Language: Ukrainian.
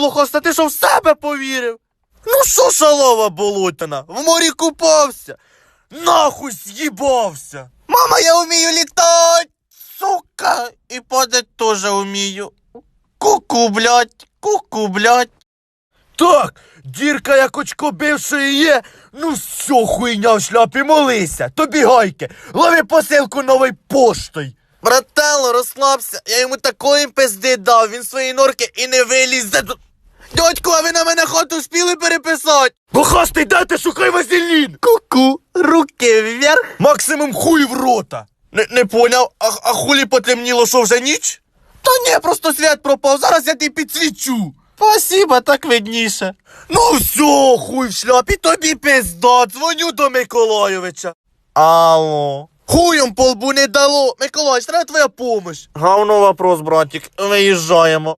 блохоста, ти що в себе повірив? Ну що, шалова болотина, в морі купався, нахуй з'їбався. Мама, я вмію літати, сука, і падать теж вмію. Ку-ку, блядь, ку-ку, блядь. Так, дірка як очко бившої є. Ну все, хуйня в шляпі, молися. Тобі гайки, лови посилку новою поштою. Брателло, розслабся, я йому такої пизди дав, він свої норки і не вилізе. Дядько, а ви на мене хату спіли переписати? Бухастий, ти шукай вазелін? Ку-ку, руки вверх. Максимум хуй в рота. Не, не поняв, а, а хулі потемніло, що вже ніч? Та ні, просто свят пропав, зараз я тебе підсвічу. Спасибо, так видніше. Ну все, хуй в шляпі, тобі пизда, дзвоню до Миколайовича. Алло. Хуєм по лбу не дало. Миколаївич, треба твоя помощь. Гавно вопрос, братик. Виїжджаємо.